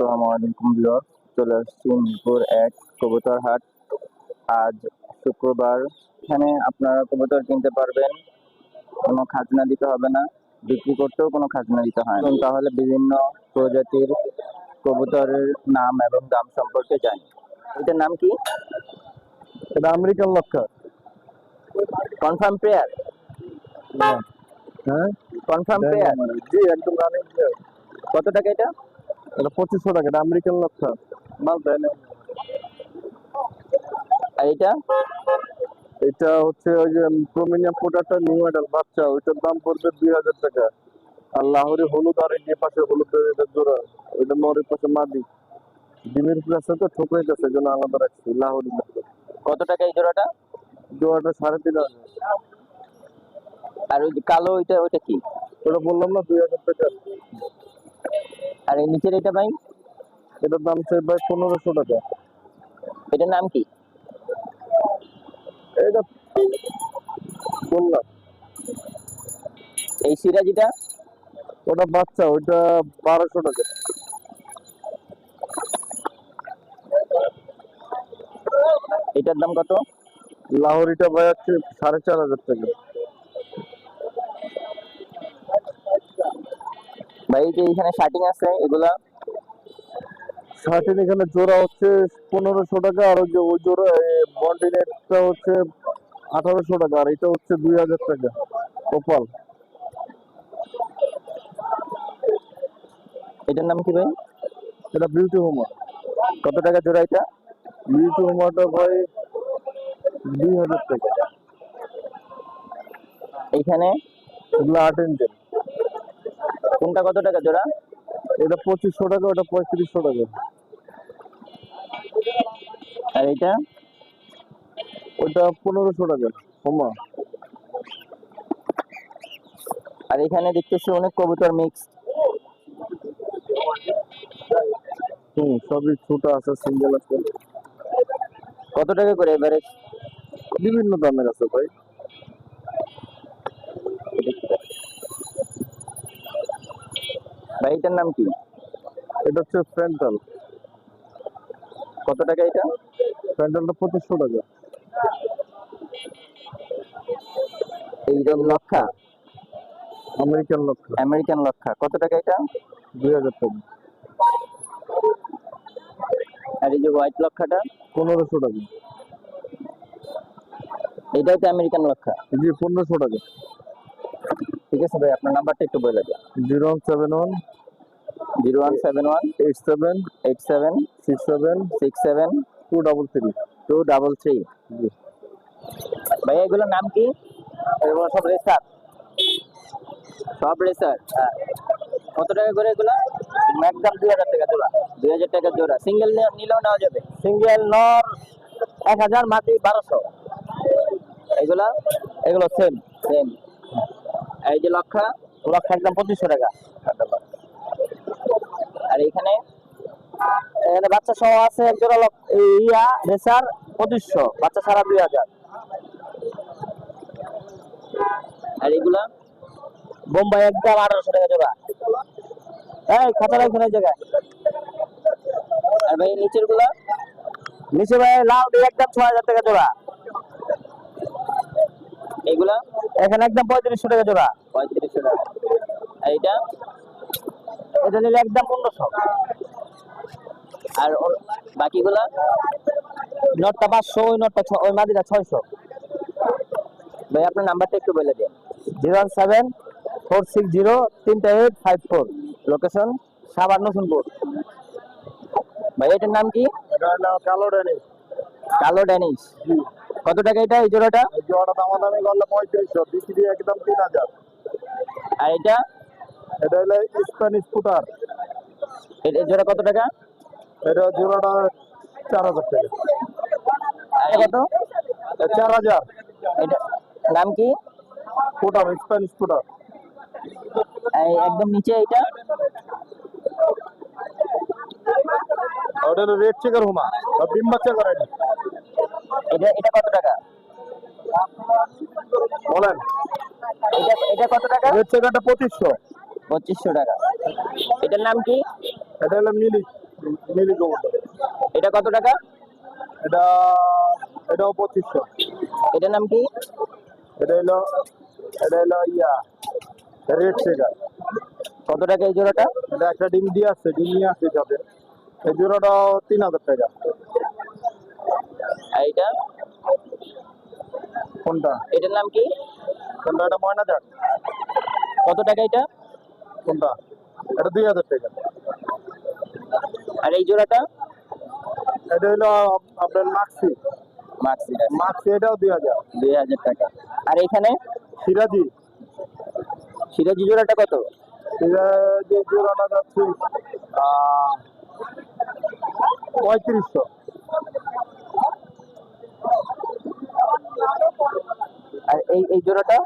আসসালামু আলাইকুম ভিউয়ার্স চলে আসছি মিরপুর এক কবুতর হাট। আজ শুক্রবার এখানে আপনারা কবুতর কিনতে পারবেন। কোনো খাজনা দিতে হবে না বিক্রি করতেও কোনো খাজনা দিতে হয় না। তাহলে বিভিন্ন প্রজাতির কবুতরের নাম এবং দাম সম্পর্কে জানি। এটার নাম কি? এটা আমেরিকান লক্ষা কনফার্ম পেয়ার হ্যাঁ। কনফার্ম পেয়ার জি একদম রানিং কত টাকা এটা? এটা পঁচিশশো টাকা এটা আমেরিকান লক্ষা মাল দেয় না। এটা? এটা হচ্ছে ওই যে প্রোমিনিয়াম পোটাটা নিউ মডেল বাচ্চা ওইটার দাম পড়বে দুই হাজার টাকা। আর লাহোরি হলুদ আর এই পাশে হলুদ এটা জোড়া ওইটা নরের পাশে মাদি। ডিমের প্লাস তো ঠোকরাই আছে জন্য আলাদা রাখছি লাহোরি কত টাকা এই জোড়াটা? জোড়াটা সাড়ে তিন হাজার। আর ওই কালো ওইটা ওইটা কি? ওটা বললাম না দুই হাজার টাকা। আর এই নিচের এটা ভাই এটার দাম চাই ভাই পনেরোশো টাকা। এটার নাম কি? এটা বললাম এই সিরাজিটা? ওটা বাচ্চা ওইটা বারোশো টাকা। এটার দাম কত? লাহোরিটা ভাই হচ্ছে সাড়ে চার হাজার টাকা। এই যে এখানে শার্টিং আছে এগুলা? শার্টিন এখানে জোড়া হচ্ছে পনেরোশো টাকা আর যে ওই জোড়া বন্ডিনেটটা হচ্ছে আঠারোশো টাকা আর এটা হচ্ছে দুই হাজার টাকা ওপাল এটার নাম কি ভাই? এটা বিউটি হোমা কত টাকা জোড়া এটা? বিউটি হোমাটা ভাই দুই হাজার টাকা। এইখানে এগুলো আট ইঞ্চের কোনটা কত টাকা জোড়া? এটা পঁচিশশো টাকা ওটা পঁয়ত্রিশশো টাকা। আর এটা ওটা পনেরোশো টাকা হোমা আর এখানে দেখতেছি অনেক কবুতর মিক্স হুম সবই ছোট আছে সিঙ্গেল আছে। কত টাকা করে এভারেজ বিভিন্ন দামের আছে ভাই। ভাই এটার নাম কি? এটা হচ্ছে ফ্যান্টাল। কত টাকা এটা? ফ্যান্টালটা পঁচিশশো টাকা। এইরকম লক্ষা? আমেরিকান লক্ষ। আমেরিকান লক্ষা। কত টাকা এটা? দুই হাজার টাকা। আর এই যে হোয়াইট লক্ষাটা? পনেরোশো টাকা। এটা হচ্ছে আমেরিকান লক্ষা। জি পনেরোশো টাকা। ঠিক আছে ভাই আপনার নাম্বারটা একটু বলে দেন। Zero one seven one zero one seven one eight seven eight seven six seven six seven two double three two double three. ভাই এগুলোর নাম কি? এগুলো সব রেসার। সব রেসার? হ্যাঁ। কত টাকা করে এগুলো? একদম দুই হাজার টাকা জোড়া। দুই হাজার টাকা জোড়া। সিঙ্গেল নিলেও নেওয়া যাবে? সিঙ্গেল নর এক হাজার মাটি বারোশো। এগুলা? এগুলো সেম সেম এই যে লক্ষা লক্ষা একদম পঁচিশশো টাকা। আর এখানে বাচ্চা সহ আছে এক ইয়া, রেসার পঁচিশশো, বাচ্চা ছাড়া দুই হাজার। আর এগুলা, বোম্বাই একদম আঠারোশো টাকা জোড়া। এই খাতা রাখুন এই জায়গায়। আর ভাই নিচেরগুলা নিচে ভাই লাল দিয়ে একদম ছয় হাজার টাকা জোড়া। এগুলা? এখানে একদম পঁয়ত্রিশশো টাকা জোড়া। পঁয়ত্রিশশো টাকা। আর এটা? নিলে একদম পনেরোশো। আর বাকিগুলা? নটটা পাঁচশো ওই নটটা ছ- ওই মাদিটা ছয়শো। ভাই আপনার নাম্বারটা একটু বলে দিন। Zero one seven four six zero তিনটা eight five four. Location Savar Natunpur ভাই এটার নাম কি? কালো ডানি কালো ড্যানিশ। কত টাকা এটা এই জোড়াটা? এই জোড়াটা দামাদামি করলে পঁয়ত্রিশশো বিক্রি একদম তিন হাজার। আর এটা? এটা হলো স্প্যানিশ ফুটার এই জোড়া কত টাকা? এটা জোড়াটা চার হাজার টাকা। কত? চার হাজার। এটা নাম কি? ফুটার স্প্যানিশ ফুটার এই একদম নিচে এটা ওটা রেড চেকার হুমা ডিম বাচ্চা করে এটা। এটা এটা কত টাকা? বলেন। এটা এটা কত টাকা? রেড চেকারটা পঁচিশশো। পঁচিশশো টাকা। এটার নাম কি? এটা হলো মিলি মিলি কবুতর এটা কত টাকা? এটা এটাও পঁচিশশো। এটার নাম কি? এটা হলো এটা হলো ইয়া রেড শেকার কত টাকা এই জোড়াটা? এটা একটা ডিম দিয়ে আসছে ডিম নিয়ে আসছে সাথে এই জোড়াটাও তিন হাজার টাকা। আর এটা কোনটা? এটার নাম কি? কোনটা? এটা ময়না যাক কত টাকা এটা? কোনটা? এটা দুই হাজার টাকা। আর এই জোড়াটা? এটা হলো আপনার মাক্সি মাক্সি মাক্সি এটাও দুই হাজার। দুই হাজার টাকা। আর এখানে? সিরাজি। সিরাজি জোড়াটা কত? সিরাজি জোড়াটা যাচ্ছে পঁয়ত্রিশশো। আর এই এই জোড়াটা?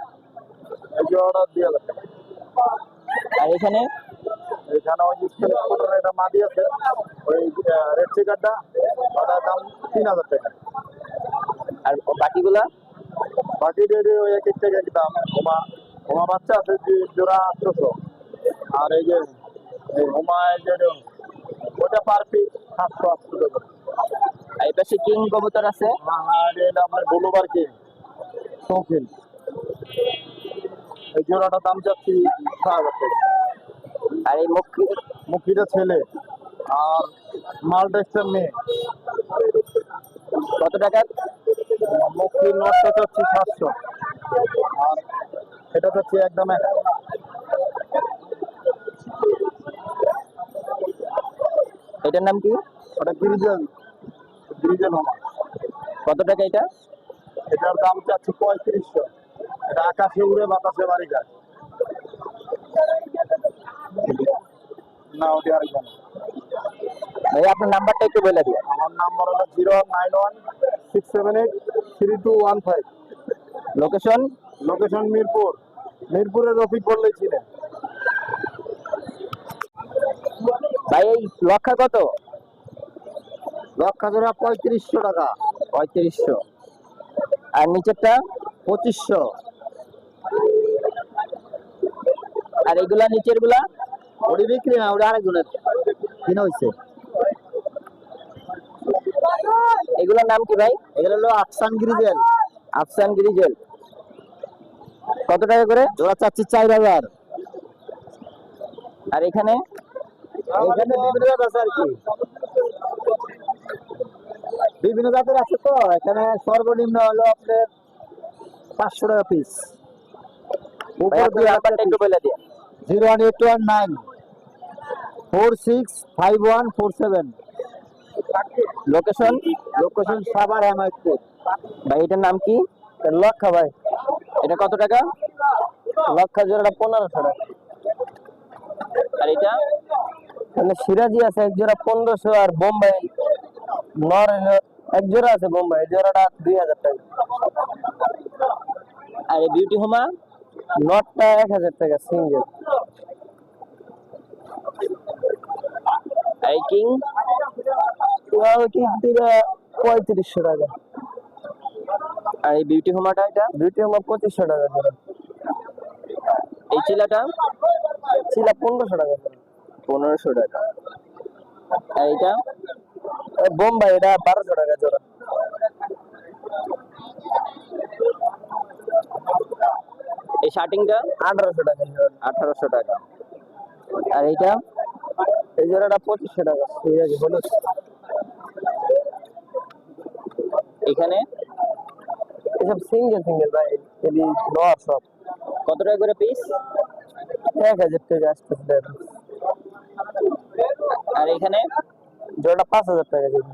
এই জোড়াটা দুই হাজার টাকা। আর এখানে? এখানে ওই একটা মাদি আছে ওই রেড চিকারটা ওটার দাম তিন হাজার টাকা। আর বাকিগুলা? বাকি ডেটে ওই এক এক টাকা এক দাম। ওমা ওমা বাচ্চা আছে যে জোড়া আটশোশো আর এই যে ওমা যে ওটা পার পিস সাতশো আটশো টাকা। এই পাশে কিং কবুতর আছে। আর এটা আপনার গোলোবার কে শৌখিন। এই জোড়াটার দাম যাচ্ছি ছ হাজার। টাকা আর এই মুখী মুখিটা ছেলে। আর মালটেক্সটা মেয়ে। কত টাকা? মুখি নোটটা চাচ্ছি সাতশো। আর এটা চাচ্ছি একদম এক। হাজার এটার নাম কি? ওটা গ্রিজেল কত টাকা এটা? এটার দাম চাচ্ছি পঁয়ত্রিশশো। এটা আকাশে উড়ে বাতাসে বাড়ি গাছ না ওটি আরেকজন ভাই আপনার নাম্বারটা একটু বলে দিন। আমার নাম্বার হলো zero nine one six seven eight three two one five. Location location Mirpur. মিরপুরের রফিক বললেই ছিলেন ভাই এই লক্ষা কত? লক্ষা জোড়া পঁয়ত্রিশশো টাকা। পঁয়ত্রিশশো। আর নিচেরটা পঁচিশশো। আর এগুলা নিচেরগুলা ওটি বিক্রি না, ওটা আরেকজনের কিনা হয়েছে এগুলোর নাম কি ভাই? এগুলো হলো আফসান গ্রিজেল। আফসান গ্রিজেল। কত টাকা করে? জোড়া চাচ্ছি চার হাজার। আর এখানে? এখানে জাত আছে আর কি। বিভিন্ন জাতের আছে তো এখানে সর্বনিম্ন হলো আপনার পাঁচশো টাকা piece zero one eight one nine. Four six five one four seven. Location? Location Savar Hemayetpur. ভাই এটার নাম কি? লক্ষা ভাই। এটা কত টাকা? লক্ষা জোড়াটা পনেরোশো টাকা। আর এটা? তাহলে সিরাজি আছে এক জোড়া পনেরোশো আর বোম্বাই নর এক জোড়া আছে বোম্বাই জোড়াটা দুই হাজার টাকা। আর এই বিউটি হোমা? নটটা এক হাজার টাকা সিঙ্গেল আর কিং পঁয়ত্রিশশো টাকা। আর এই বিউটি হোমাটা এটা? দুইটি আমার পঁচিশশো টাকা জোড়া। এই চিলাটা? ছিল পনেরোশো টাকা। পনেরোশো টাকা। আর এটা বোম্বাই এটা বারোশো টাকা জোড়া এই শার্টিংটা আঠারোশো টাকা আঠারোশো টাকা। আর এইটা? এই জোড়াটা পঁচিশশো টাকা সিরাজি হলুদ। এখানে? এসব সিঙ্গেল সিঙ্গেল ভাই এদি নর সব। কত টাকা করে পিস এক হাজার টাকা আসতেছে আর এখানে? জোড়াটা পাঁচ হাজার টাকা জোড়া।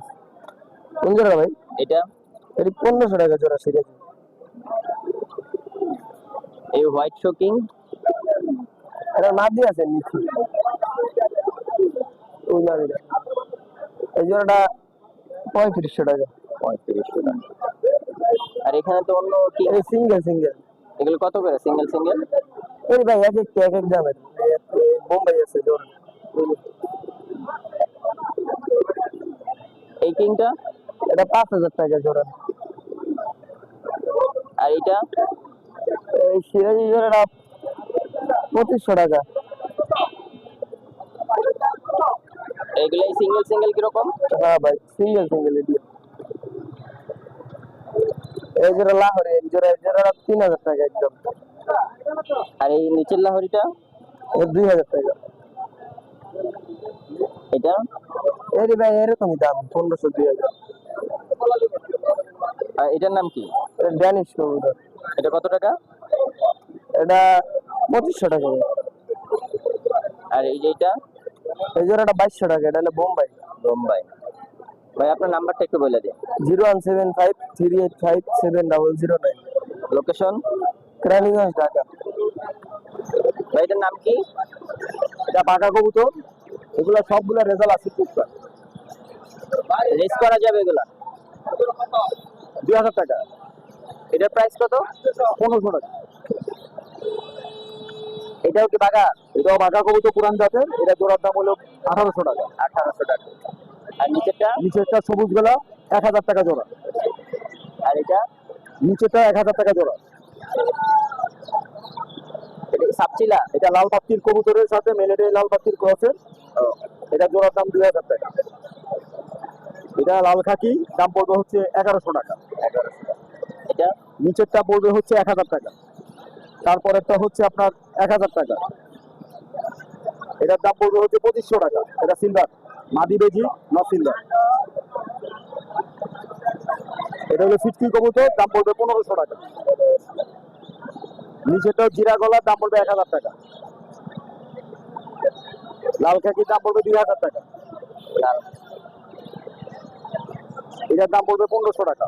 কোন জোড়া ভাই? এটা? এটি পনেরোশো টাকা জোড়া সিরাজি এই হোয়াইট শোকিং এটা নাদি আছে নিচে ওই নাদিটা। এই জোড়াটা পঁয়ত্রিশশো টাকা। পঁয়ত্রিশশো টাকা। আর এখানে তো অন্য কি? সিঙ্গেল সিঙ্গেল এগুলো কত করে? সিঙ্গেল সিঙ্গেল এই ভাই এক একটা এক এক দামের। এক- এই বোম্বাই আছে জোড়া এই কিংটা এটা পাঁচ হাজার টাকা জোড়া। আর এটা এই সিরাজি জোড়াটা পঁচিশশো টাকা। এগুলো সিঙ্গেল সিঙ্গেল কীরকম? হ্যাঁ ভাই সিঙ্গেল সিঙ্গেল এটি এই জোড়া লাহোরি এক জোড়া এক জোড়া তিন হাজার টাকা একদম। আর এই নিচের লাহরিটা? দুই হাজার টাকা। এটা? এর ভাই এরকমই দাম পনেরোশো দুই হাজার। এটার নাম কি? ড্যানিশ কবুতর। এটা কত টাকা? এটা পঁচিশশো টাকা আর এই যে এটা? এই জোড়াটা বাইশশো টাকা এটা হলো বোম্বাই। বোম্বাই। ভাই আপনার নাম্বারটা একটু বলে দিন। Zero one seven five three eight five seven double zero nine. Location Keraniganj Dhaka. ভাই এটার নাম কি? এটা পাকা কবুতর। এগুলো সবগুলো রেজাল্ট আছে রেস করা যাবে এগুলা? দুই হাজার টাকা। এটার প্রাইস কত? পনেরোশো টাকা। এটাও কি বাগা এটাও বাঘা কবুতর পুরান জাতের। এটা জোড়ার দাম হলো আঠারোশো টাকা। আঠারোশো টাকা। আর নিচেরটা? নিচেরটা সবুজগুলা এক হাজার টাকা জোড়া। আর এটা? নিচেরটা এক হাজার টাকা জোড়া। এটা সাপচিলা? এটা লাল পাত্তির কবুতরের সাথে মেলেটে লাল পাত্তির ক্রসের এটা জোড়ার দাম দুই হাজার টাকা। এটা লাল খাকি দাম পড়বে হচ্ছে এগারোশো টাকা। এটা? নিচেরটা পড়বে হচ্ছে এক হাজার টাকা। তারপরেরটা হচ্ছে আপনার এক হাজার টাকা। এটার দাম পড়বে হচ্ছে পঁচিশশো টাকা। এটা সিলভার। মাদি বেজি ন সিলভার। এটা হলো ফিফটি কবুতর দাম পড়বে পনেরোশো টাকা। নিচেরটাও জিরা গলার দাম পড়বে এক হাজার টাকা। লাল খাকির দাম পড়বে দুই হাজার টাকা। এটার দাম পড়বে পনেরোশো টাকা।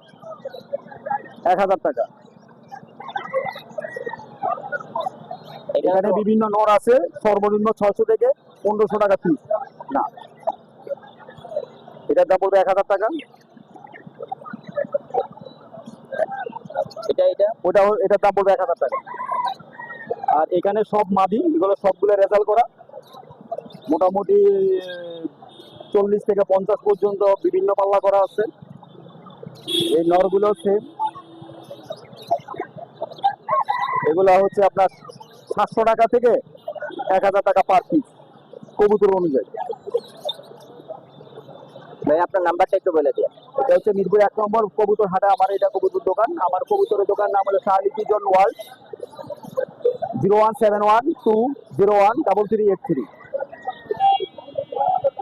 এক হাজার টাকা। এখানে বিভিন্ন নর আছে সর্বনিম্ন ছয়শো থেকে পনেরোশো টাকা পিস না। এটার দাম পড়বে এক হাজার টাকা। এটা এটা? ওটা এটার দাম পড়বে এক হাজার টাকা। আর এখানে সব মাদি এগুলো সবগুলো রেজাল্ট করা। মোটামুটি চল্লিশ থেকে পঞ্চাশ পর্যন্ত বিভিন্ন পাল্লা করা আছে। এই নরগুলো সেম এগুলো হচ্ছে আপনার সাতশো টাকা থেকে এক হাজার টাকা পার পিস কবুতর অনুযায়ী। ভাই আপনার নাম্বারটা একটু বলে দিন। এটা হচ্ছে মিরপুর এক নম্বর কবুতর হাটে আমার এটা কবুতর দোকান। আমার কবুতরের দোকান নাম হলো Shah John world. Zero one seven one two zero one double three eight three.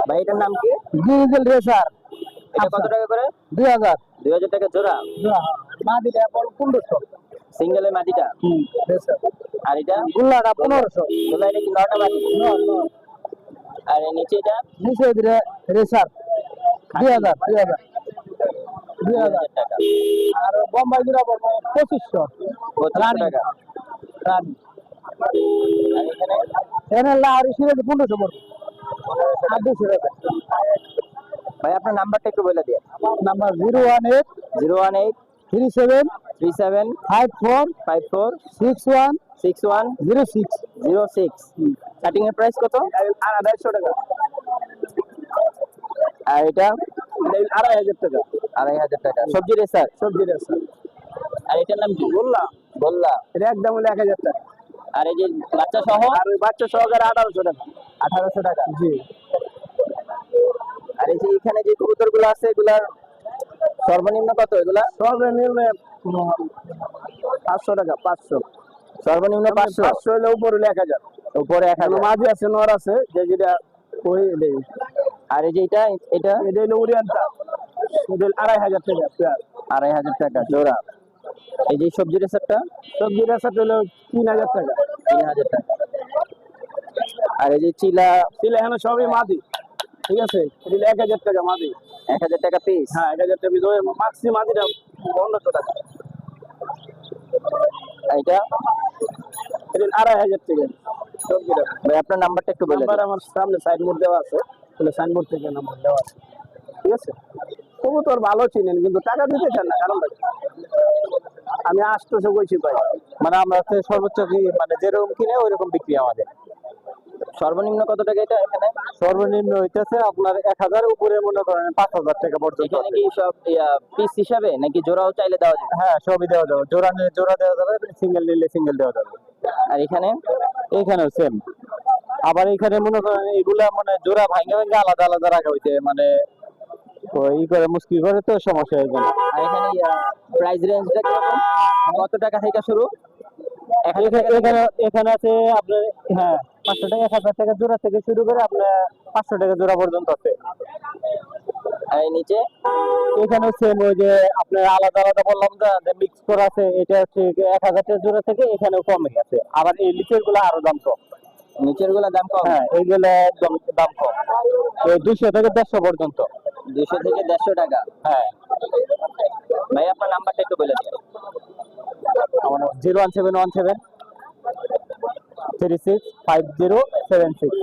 ভাই এটার নাম কি? Diesel racer. এটা কত টাকা করে? দুই হাজার। দুই হাজার টাকা জোড়া? মা দিলে পনেরোশো। সিঙ্গেলের মাটিটা আর এটা? গুল্লাটা পনেরোশো। বলল এটা কি নটা মাটি আর এর নিচে এটা? নিচে রেসার। হাজার দুই দুই হাজার। হাজার টাকা। আর বোম্বাই গুলা পড়ব পঁচিশশো। পঁচিশশো রানী। আর এখানে? লাহরি পড়ব। টাকা। ভাই আপনার নাম্বারটা একটু বলে দিন। Number zero one eight zero one eight three seven three seven five four five four six one six one zero six. Zero six. Starting এর প্রাইস কত? আর আড়াইশো টাকা। আর এটা? আড়াই হাজার টাকা। আড়াই হাজার টাকা। সবজি রেসার সবজি রেসার আর এটার নাম কি? বললাম বললা এটা একদম হলো এক হাজার টাকা। আর এই যে বাচ্চা সহ আর ওই বাচ্চা সহকারে আঠারোশো টাকা। আঠারোশো টাকা। জি। এই যে এখানে যে কবুতরগুলো আছে এগুলার সর্বনিম্ন কত এগুলা? সর্বনিম্ন পাঁচশো টাকা পাঁচশো। সর্বনিম্ন পাঁচশো? পাঁচশো হলে উপর এক হাজার। উপরে এক হাজার। মাঝে আছে নর আছে যে যেটা ওই আর এই যে এটা এটা? এটা হলো উড়িয়ানটা এটা আড়াই হাজার টাকা আড়াই হাজার টাকা জোড়া। এই যে সবজি রেসারটা সবজি রেসারটা হলো তিন হাজার টাকা। তিন হাজার টাকা। আর এই যে চিলা? ছিল এখানে সবই মাদি। ঠিক আছে? এটা এক হাজার টাকা মাদি। এক হাজার টাকা পিস হ্যাঁ এক হাজার টাকা ওই মাক্সি মাদিটা পনেরোশো টাকা। এটা? এটা আড়াই হাজার টাকা। ভাই আপনার নাম্বারটা একটু বলে নাম্বার আমার সামনে সাইনবোর্ড দেওয়া আছে। তাহলে সাইনবোর্ড থেকে নাম্বার দেওয়া আছে। ঠিক ভালো চিনেন কিন্তু টাকা দিতে চান না কারণ আমি আটশোশো কইছি ভাই। মানে আমরা সর্বোচ্চ কি মানে যেরকম কিনে ওইরকম বিক্রি আমাদের। সর্বনিম্ন কত টাকা এটা এখানে? সর্বনিম্ন হইতেছে আপনার এক হাজার উপরে মনে করেন পাঁচ হাজার টাকা পর্যন্ত এখানে কি সব পিস হিসাবে নাকি জোড়াও চাইলে দেওয়া যাবে? হ্যাঁ সবই দেওয়া যাবে। জোড়া নিলে জোড়া দেওয়া যাবে সিঙ্গেল নিলে সিঙ্গেল দেওয়া যাবে। আর এখানে? এখানেও সেম আবার এখানে মনে করেন এগুলা মানে জোড়া ভাঙে ভাঙে আলাদা আলাদা রাখা হয়েছে মানে ওই ই করে মুশকিল করে তো সমস্যা হয়ে যায়। আর এখানে প্রাইস রেঞ্জটা কত টাকা থেকে শুরু? এখানে আছে আপনার হ্যাঁ পাঁচশো টাকা এক হাজার টাকা জোড়া থেকে শুরু করে আপনার পাঁচশো টাকা জোড়া পর্যন্ত আছে। আর নিচে? এখানে সেম ওই যে আপনার আলাদা আলাদা বললাম যে মিক্স করা আছে এটা হচ্ছে এক হাজার টাকা জোড়া থেকে এখানেও কমে গেছে। আবার এই লিচেরগুলো আরও দাম কম। নিচেরগুলা দাম কম? হ্যাঁ এইগুলো একদম দাম কম। দুইশো থেকে দেড়শো পর্যন্ত। দুশো থেকে দেড়শো টাকা? হ্যাঁ। ভাই আপনার নাম্বারটা একটু বলে দিন। Zero one seven one seven three six five zero seven six.